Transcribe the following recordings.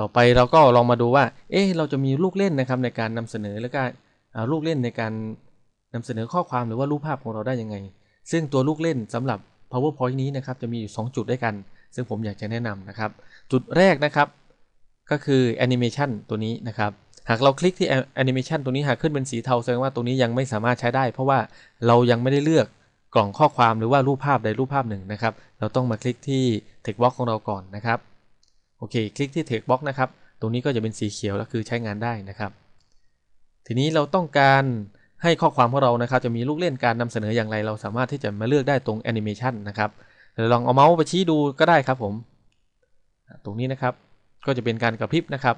ต่อไปเราก็ลองมาดูว่า เอ๊ะ เราจะมีลูกเล่นนะครับในการนำเสนอแล้วก็ลูกเล่นในการนำเสนอข้อความหรือว่ารูปภาพของเราได้ยังไง ซึ่งตัวลูกเล่นสำหรับ powerpoint นี้นะครับจะมีอยู่ 2 จุดด้วยกัน ซึ่งผมอยากจะแนะนำนะครับ จุดแรกนะครับ ก็คือ animation ตัวนี้นะครับ หากเราคลิกที่ animation ตัวนี้หากขึ้นเป็นสีเทาแสดงว่าตัวนี้ยังไม่สามารถใช้ได้ เพราะว่าเรายังไม่ได้เลือกกล่องข้อความหรือว่ารูปภาพใดรูปภาพหนึ่งนะครับ เราต้องมาคลิกที่ text box ของเราก่อนนะครับ โอเค คลิกที่ text box นะครับ ตรงนี้ก็จะเป็นสีเขียวแล้วคือใช้งานได้นะครับ ทีนี้เราต้องการให้ข้อความของเรานะครับ จะมีลูกเล่นการนำเสนออย่างไร เราสามารถที่จะมาเลือกได้ตรง animation นะครับลองเอาเมาส์ไปชี้ดูก็ได้ครับผม ตรงนี้นะครับก็จะเป็นการกระพริบนะครับ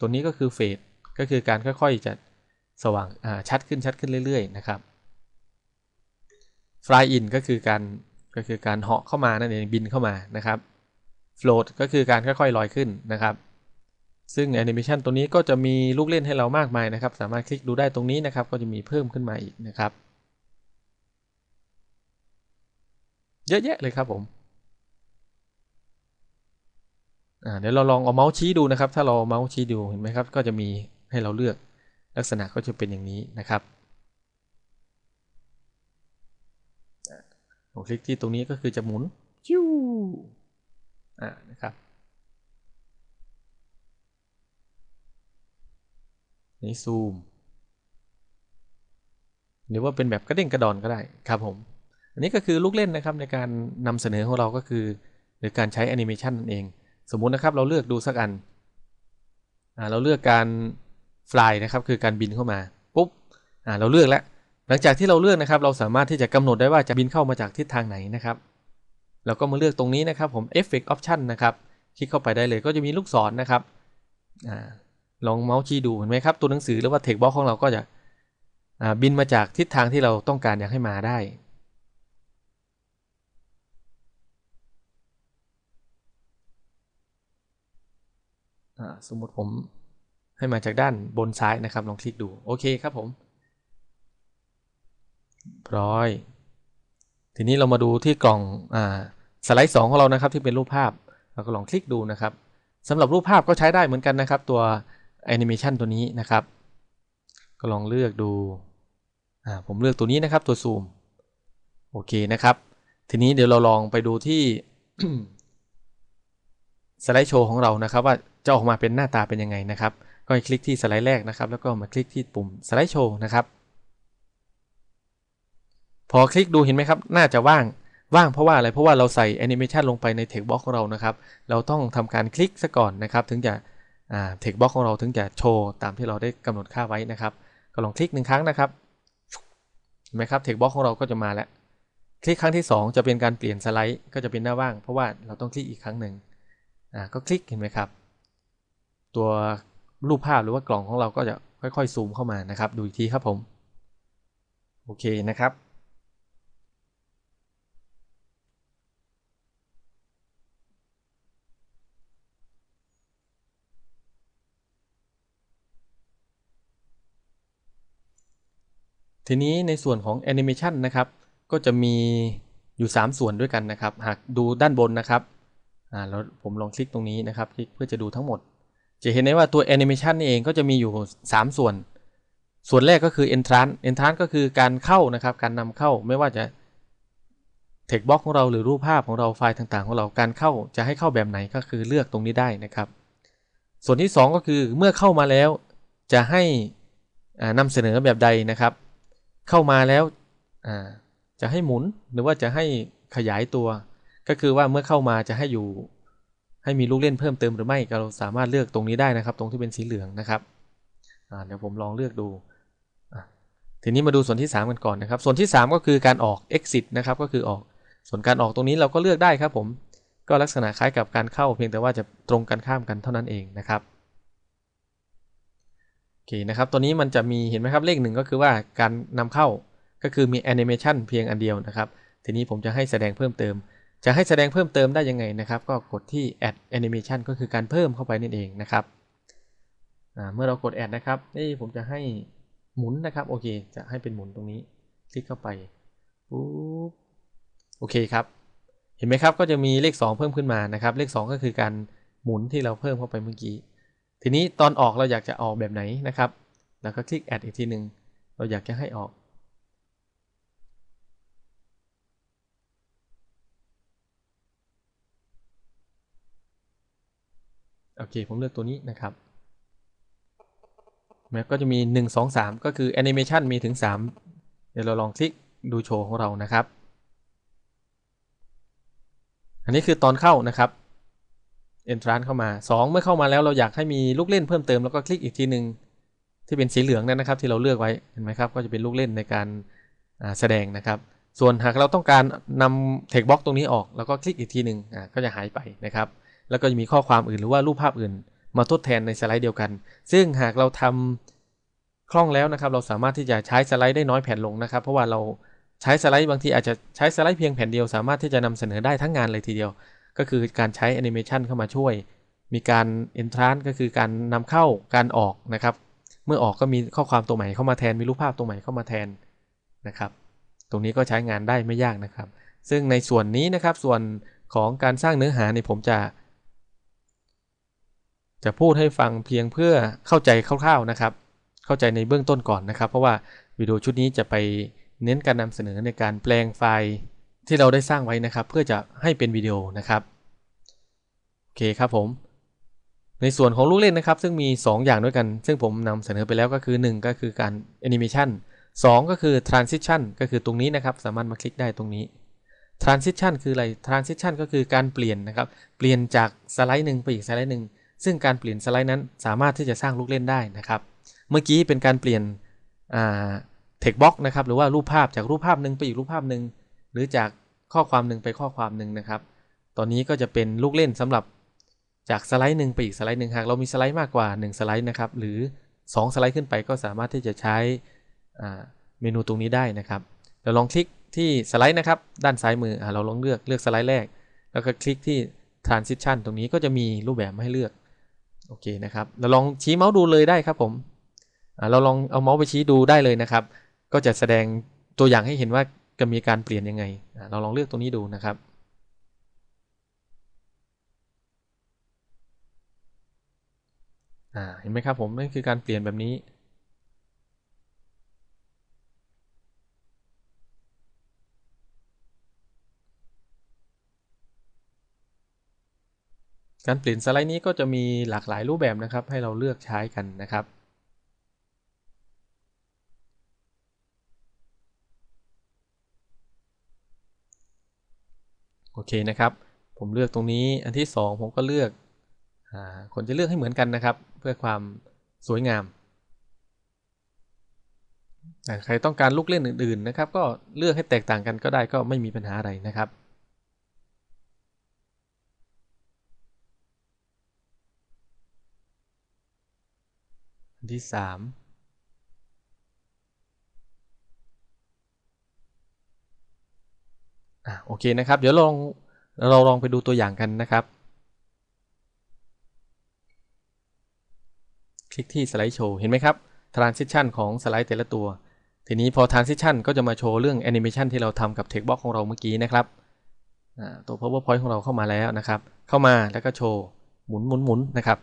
ตัวนี้ก็คือเฟดก็คือการค่อยๆจะสว่างชัดขึ้นชัดขึ้นเรื่อย ๆ นะครับ fly in ก็คือการ ก็คือการเหาะเข้ามานั่นเองบินเข้ามานะครับ float ก็คือการค่อยๆลอยขึ้นนะครับ ซึ่งแอนิเมชันตัวนี้ก็จะมีลูกเล่นให้เรามากมายนะครับ สามารถคลิกดูได้ตรงนี้นะครับ ก็จะมีเพิ่มขึ้นมาอีกนะครับ เยอะแยะเลยครับผมเดี๋ยวเราลองเอาเมาส์ชี้ดูนะครับ ถ้าเราเมาส์ชี้ดูเห็นไหมครับ ก็จะมีให้เราเลือกลักษณะก็จะเป็นอย่างนี้นะครับ ผมคลิกที่ตรงนี้ก็คือจะหมุนชิวอ่านะครับนี่ซูม หรือว่าเป็นแบบกระเด้งกระดอนก็ได้ครับผม อันนี้ก็คือลูกเล่นนะครับในการนำเสนอของเราก็คือ หรือการใช้แอนิเมชันนั่นเอง สมมุตินะครับเราเลือกดูสักอันอ่าเราเลือกการฟลายนะครับคือการบินเข้ามาปุ๊บอ่าเราเลือกแล้ว หลังจากที่เราเลือกนะครับ เราสามารถที่จะกำหนดได้ว่าจะบินเข้ามาจากทิศทางไหนนะครับเราก็มาเลือกตรงนี้นะครับผม Effect Option นะครับ คลิกเข้าไปได้เลยก็จะมีลูกศรนนะครับอลองเมาส์ชี้ดูเห็นไหมครับ ตัวหนังสือหรือว่า Text Box ของเราก็จะบินมาจากทิศทางที่เราต้องการอยากให้มาได้ สมมติผมให้มาจากด้านบนซ้ายนะครับ ลองคลิกดู โอเคครับผม ร้อย ทีนี้เรามาดูที่กล่องอ่าสไลด์ 2 ของเรานะครับที่เป็นรูปภาพ เราก็ลองคลิกดูนะครับสำหรับรูปภาพก็ใช้ได้เหมือนกันนะครับ ตัวแอนิเมชันตัวนี้นะครับ ก็ลองเลือกดูอ่าผมเลือกตัวนี้นะครับตัวซูมโอเคนะครับ ทีนี้เดี๋ยวเราลองไปดูที่สไลด์โชว์ของเรานะครับ ว่าจะออกมาเป็นหน้าตาเป็นยังไงนะครับ ก็คลิกที่สไลด์แรกนะครับ แล้วก็มาคลิกที่ปุ่มสไลด์โชว์นะครับ พอคลิกดูเห็นไหมครับ น่าจะว่าง ว่างเพราะว่าอะไร เพราะว่าเราใส่แอนิเมชันลงไปใน text box ของเรานะครับ เราต้องทำการคลิกซะก่อนนะครับ ถึงจะ text box ของเราถึงจะโชว์ตามที่เราได้กำหนดค่าไว้นะครับ ก็ลองคลิกหนึ่งครั้งนะครับ เห็นไหมครับ text box ของเราก็จะมาแล้ว คลิกครั้งที่ 2 จะเป็นการเปลี่ยนสไลด์ ก็จะเป็นหน้าว่าง เพราะว่าเราต้องคลิกอีกครั้งหนึ่งก็คลิกเห็นไหมครับ ตัวรูปภาพหรือว่ากล่องของเราก็จะค่อยๆซูมเข้ามานะครับ ดูอีกทีครับผม โอเคนะครับ ทีนี้ในส่วนของแอนิเมชันนะครับก็จะมีอยู่ 3 ส่วนด้วยกันนะครับ หากดูด้านบนนะครับอ่าแล้วผมลองคลิกตรงนี้นะครับคลิกเพื่อจะดูทั้งหมด จะเห็นได้ว่าตัวแอนิเมชันนี่เองก็จะมีอยู่ 3 ส่วน ส่วนแรกก็คือ entrance entrance ก็คือการเข้านะครับ การนำเข้าไม่ว่าจะ text box ของเราหรือรูปภาพของเราไฟล์ต่างๆ ของเราการเข้าจะให้เข้าแบบไหนก็คือเลือกตรงนี้ได้นะครับ ส่วนที่ 2 ก็คือเมื่อเข้ามาแล้วจะให้นำเสนอแบบใดนะครับ เข้ามาแล้วจะให้หมุนหรือว่าจะให้ขยายตัว ก็คือว่าเมื่อเข้ามาจะให้อยู่ ให้มีลูกเล่นเพิ่มเติมหรือไม่เราสามารถเลือกตรงนี้ได้นะครับ ตรงที่เป็นสีเหลืองนะครับเดี๋ยวผมลองเลือกดูทีนี้มาดูส่วนที่ 3 กันก่อนนะครับ ส่วนที่ 3 ก็คือการออก exit นะครับก็คือออกส่วนการออกตรงนี้เราก็เลือกได้ครับผม ก็ลักษณะคล้ายกับการเข้าเพียงแต่ว่าจะตรงกันข้ามกันเท่านั้นเองนะครับ อเคนะครับตัวนี้มันจะมีเห็นไหมครับเลขหนึ่งก็คือว่าการนำเข้าก็คือมีแอนิเมชันเพียงอันเดียวนะครับ ทีนี้ผมจะให้แสดงเพิ่มเติม จะให้แสดงเพิ่มเติมได้ยังไงนะครับ ก็กดที่ add animation ก็คือการเพิ่มเข้าไปนั่นเองนะครับเมื่อเรากด add นะครับนี่ผมจะให้หมุนนะครับโอเคจะให้เป็นหมุนตรงนี้ คลิกเข้าไปปุ๊บโอเคครับ เห็นไหมครับก็จะมีเลข 2 เพิ่มขึ้นมานะครับ เลข 2 ก็คือการหมุนที่เราเพิ่มเข้าไปเมื่อกี้ ทีนี้ตอนออกเราอยากจะออกแบบไหนนะครับ แล้วก็คลิก add อีกทีหนึ่งเราอยากจะให้ออก โอเค ผมเลือกตัวนี้นะครับแล้วก็จะมี 1 2 3 ก็คือแอนิเมชันมีถึง 3 เดี๋ยวเราลองคลิกดูโชว์ของเรานะครับ อันนี้คือตอนเข้านะครับ entrance เข้ามา 2 เมื่อเข้ามาแล้วเราอยากให้มีลูกเล่นเพิ่มเติมแล้วก็คลิกอีกทีหนึ่งที่เป็นสีเหลืองนั่นนะครับ ที่เราเลือกไว้เห็นไหมครับ ก็จะเป็นลูกเล่นในการแสดงนะครับ ส่วนหากเราต้องการนำ text box ตรงนี้ออกแล้วก็คลิกอีกทีหนึ่งก็จะหายไปนะครับ แล้วก็จะมีข้อความอื่นหรือว่ารูปภาพอื่น มาทดแทนในสไลด์เดียวกัน ซึ่งหากเราทำคล่องแล้วนะครับ เราสามารถที่จะใช้สไลด์ได้น้อยแผ่นลงนะครับ เพราะว่าเราใช้สไลด์บางทีอาจจะใช้สไลด์เพียงแผ่นเดียวสามารถที่จะนำเสนอได้ทั้งงานเลยทีเดียว ก็คือการใช้แอนิเมชันเข้ามาช่วย มีการ entrance ก็คือการนำเข้าการออกนะครับ เมื่อออกก็มีข้อความตัวใหม่เข้ามาแทน มีรูปภาพตัวใหม่เข้ามาแทนนะครับ ตรงนี้ก็ใช้งานได้ไม่ยากนะครับ ซึ่งในส่วนนี้นะครับ ส่วนของการสร้างเนื้อหาเนี่ยผมจะ จะพูดให้ฟังเพียงเพื่อเข้าใจคร่าวๆนะครับ เข้าใจในเบื้องต้นก่อนนะครับ เพราะว่าวิดีโอชุดนี้จะไปเน้นการนำเสนอในการแปลงไฟล์ ที่เราได้สร้างไว้นะครับ เพื่อจะให้เป็นวิดีโอนะครับโอเคครับผม ในส่วนของลูกเล่นนะครับ ซึ่งมี 2 อย่างด้วยกัน ซึ่งผมนำเสนอไปแล้วก็คือ 1 ก็คือการ Animation 2ก็คือ Transition ก็คือตรงนี้นะครับ สามารถมาคลิกได้ตรงนี้ Transition คืออะไร Transition ก็คือการเปลี่ยนนะครับ เปลี่ยนจากสไลด์หนึ่งไปอีกสไลด์หนึ่งซึ่งการเปลี่ยนสไลด์นั้นสามารถที่จะสร้างลูกเล่นได้นะครับ เมื่อกี้เป็นการเปลี่ยนเทคบ็อกนะครับ หรือว่ารูปภาพจากรูปภาพหนึ่งไปอีกรูปภาพหนึ่ง หรือจากข้อความหนึ่งไปข้อความหนึ่งนะครับ ตอนนี้ก็จะเป็นลูกเล่นสำหรับจากสไลด์หนึ่งไปอีกสไลด์หนึ่งหากเรามีสไลด์มากกว่า 1 สไลด์นะครับ หรือ 2 สไลด์ขึ้นไปก็สามารถที่จะใช้เมนูตรงนี้ได้นะครับเราลองคลิกที่สไลด์นะครับ ด้านซ้ายมืออเราลองเลือกเลือกสไลด์แรก แล้วก็คลิกที่ transition ตรงนี้ก็จะมีรูปแบบให้เลือกโอเคนะครับเราลองชี้เมาส์ดูเลยได้ครับผมเราลองเอาเมาส์ไปชี้ดูได้เลยนะครับ ก็จะแสดงตัวอย่างให้เห็นว่า จะมีการเปลี่ยนยังไง เราลองเลือกตรงนี้ดูนะครับเห็นไหมครับผมนั่นคือการเปลี่ยนแบบนี้ การเปลี่ยนสไลด์นี้ก็จะมีหลากหลายรูปแบบนะครับ ให้เราเลือกใช้กันนะครับ โอเคนะครับ ผมเลือกตรงนี้อันที่ 2 ผมก็เลือกคนจะเลือกให้เหมือนกันนะครับ เพื่อความสวยงาม ใครต้องการลูกเล่นอื่น ๆ นะครับ ก็เลือกให้แตกต่างกันก็ได้ก็ไม่มีปัญหาอะไรนะครับที่ 3 อะโอเคนะครับ เดี๋ยวลองเราลองไปดูตัวอย่างกันนะครับ คลิกที่สไลด์โชว์เห็นไหมครับ transition ของสไลด์แต่ละตัว ทีนี้พอ transition ก็จะมาโชว์เรื่อง animation ที่เราทำกับ text box ของเราเมื่อกี้นะครับตัว powerpoint ของเราเข้ามาแล้วนะครับ เข้ามาแล้วก็โชว์หมุนหมุนหมุนนะครับ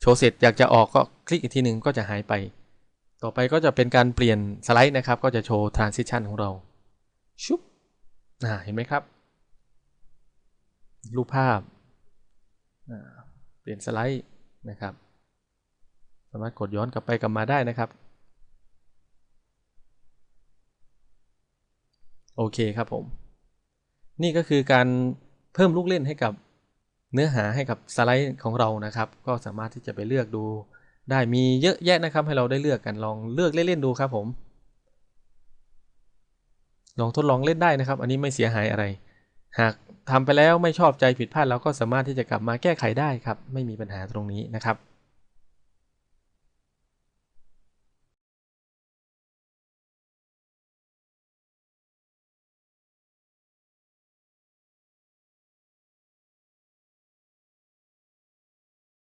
โชว์เสร็จอยากจะออกก็คลิกอีกทีหนึ่งก็จะหายไป ต่อไปก็จะเป็นการเปลี่ยนสไลด์นะครับ ก็จะโชว์ transition ของเราชุบ เห็นไหมครับ รูปภาพ เปลี่ยนสไลด์นะครับ สามารถกดย้อนกลับไปกลับมาได้นะครับ โอเคครับผม นี่ก็คือการเพิ่มลูกเล่นให้กับเนื้อหาให้กับสไลด์ของเรานะครับ ก็สามารถที่จะไปเลือกดูได้มีเยอะแยะนะครับ ให้เราได้เลือกกันลองเลือกเล่นๆดูครับผม ลองทดลองเล่นได้นะครับ อันนี้ไม่เสียหายอะไร หากทำไปแล้วไม่ชอบใจผิดพลาดเราก็สามารถที่จะกลับมาแก้ไขได้ครับ ไม่มีปัญหาตรงนี้นะครับ